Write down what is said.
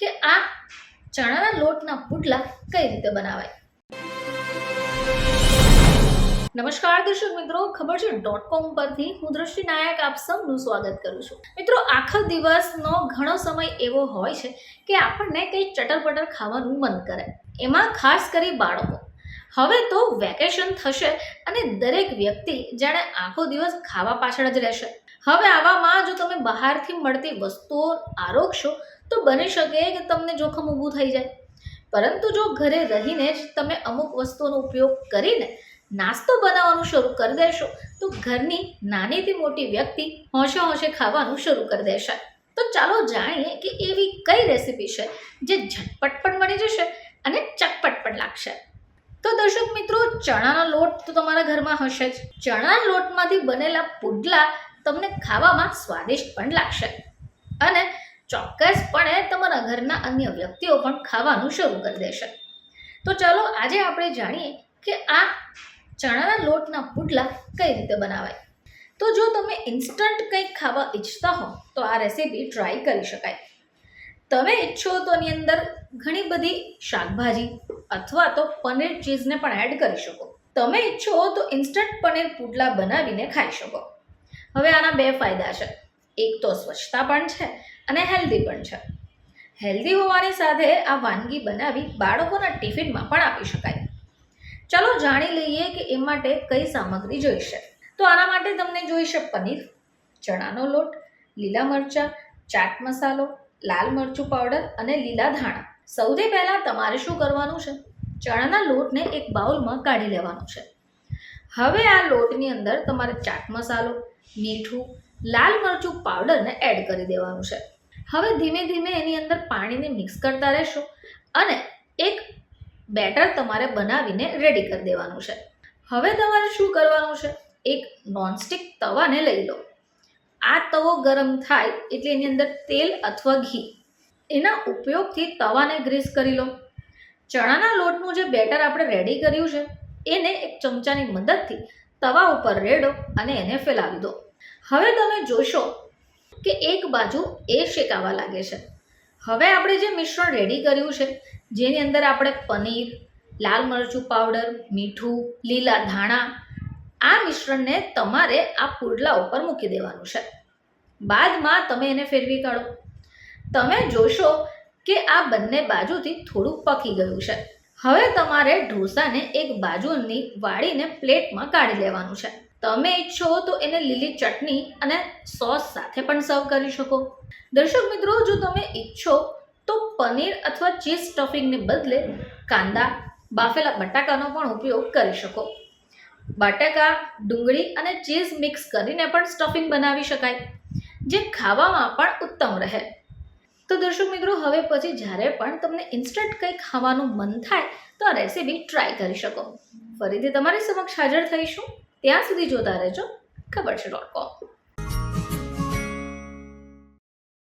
કે આ ચણાના લોટના પુડલા કઈ રીતે બનાવાય? નમસ્કાર દર્શક મિત્રો, ખબર છે. ડોટ કોમ પરથી હું દ્રષ્ટિ નાયક આપ સૌનું સ્વાગત કરું છું. મિત્રો, આખો દિવસનો ઘણો સમય એવો હોય છે કે આપણને કંઈ ચટર ખાવાનું મન કરે. એમાં ખાસ કરી બાળકો. હવે તો વેકેશન થશે અને દરેક વ્યક્તિ જાણે આખો દિવસ ખાવા પાછળ જ રહેશે. હવે આવામાં જો તમે બહારથી મળતી વસ્તુઓ આરોગશો, તો બની શકે કે તમને જોખમ ઊભું થઈ જાય. પરંતુ જો ઘરે રહીને જ તમે અમુક વસ્તુઓનો ઉપયોગ કરીને નાસ્તો બનાવવાનું શરૂ કરી દેશો, તો ઘરની નાનીથી મોટી વ્યક્તિ હોંશે હોંશે ખાવાનું શરૂ કરી દેશે. તો ચાલો જાણીએ કે એવી કઈ રેસીપી છે જે ઝટપટ પણ બની જશે અને ચટપટ પણ લાગશે. તો દર્શક મિત્રો, ચણાનો લોટ તો તમારા ઘરમાં હશે જ. ચણાના લોટમાંથી બનેલા પુડલા તમને ખાવામાં સ્વાદિષ્ટ પણ લાગશે. અને ચોક્કસપણે તમારા ઘરના અન્ય વ્યક્તિઓ પણ ખાવાનું શરૂ કરી દેશે. તો ચાલો આજે આપણે જાણીએ કે આ ચણાના લોટના પુડલા કઈ રીતે બનાવાય. તો જો તમે ઇન્સ્ટન્ટ કંઈક ખાવા ઈચ્છતા હો, તો આ રેસીપી ટ્રાય કરી શકાય. તમે ઈચ્છો તો એની અંદર ઘણી બધી શાકભાજી અથવા તો પનીર ચીઝને પણ એડ કરી શકો. તમે ઈચ્છો તો ઇન્સ્ટન્ટ પનીર પુડલા બનાવીને ખાઈ શકો. હવે આના બે ફાયદા છે. એક તો સ્વચ્છતા પણ છે અને હેલ્ધી પણ છે. હેલ્ધી હોવાની સાથે આ વાનગી બનાવી બાળકોના ટિફિનમાં પણ આપી શકાય. ચાલો જાણી લઈએ કે એ માટે કઈ સામગ્રી જોઈશે. તો આના માટે તમને જોઈશે પનીર, ચણાનો લોટ, લીલા મરચાં, ચાટ મસાલો, લાલ મરચું પાવડર અને લીલા ધાણા. સૌથી પહેલાં તમારે શું કરવાનું છે? ચણાના લોટને એક બાઉલમાં કાઢી લેવાનો છે. હવે આ લોટની અંદર તમારે ચાટ મસાલો, મીઠું, લાલ મરચું પાવડરને એડ કરી દેવાનું છે. હવે ધીમે ધીમે એની અંદર પાણીને મિક્સ કરતા રહેશો અને એક બેટર તમારે બનાવીને રેડી કરી દેવાનું છે. હવે તમારે શું કરવાનું છે? એક નોનસ્ટિક તવાને લઈ લો. આ તવો ગરમ થાય એટલે એની અંદર તેલ અથવા ઘી. એના ઉપયોગથી તવાને ગ્રીસ કરી લો. ચણાના લોટનું જે બેટર આપણે રેડી કર્યું છે એને એક ચમચાની મદદથી તવા ઉપર રેડો અને એને ફેલાવી દો. હવે તમે જોશો કે એક બાજુ એ શેકાવા લાગે છે. હવે આપણે જે મિશ્રણ રેડી કર્યું છે, જેની અંદર આપણે પનીર, લાલ મરચું પાવડર મીઠું, લીલા ધાણા, આ મિશ્રણને તમારે આ પુડલા ઉપર મૂકી દેવાનું છે. બાદમાં તમે એને ફેરવી કાઢો. તમે જોશો કે આ બંને બાજુથી થોડું પકી ગયું છે. હવે તમારે ઢોસાને એક બાજુની વાળીને પ્લેટમાં કાઢી લેવાનું છે. તમે ઈચ્છો તો એને લીલી ચટણી અને સોસ સાથે પણ સર્વ કરી શકો. દર્શક મિત્રો, જો તમે ઈચ્છો તો પનીર અથવા ચીઝ સ્ટફિંગને બદલે કાંદા, બાફેલા બટાકાનો પણ ઉપયોગ કરી શકો. બટાકા, ડુંગળી અને ચીઝ મિક્સ કરીને પણ સ્ટફિંગ બનાવી શકાય, જે ખાવામાં પણ ઉત્તમ રહે. તો દર્શક મિત્રો, હવે પછી જ્યારે પણ તમને ઇન્સ્ટન્ટ કંઈ ખાવાનું મન થાય, તો આ રેસીપી ટ્રાય કરી શકો. ફરીથી તમારી સમક્ષ હાજર થઈશું. ત્યાં સુધી જોતા રહેજો. ખબર છે ડોટ કોમ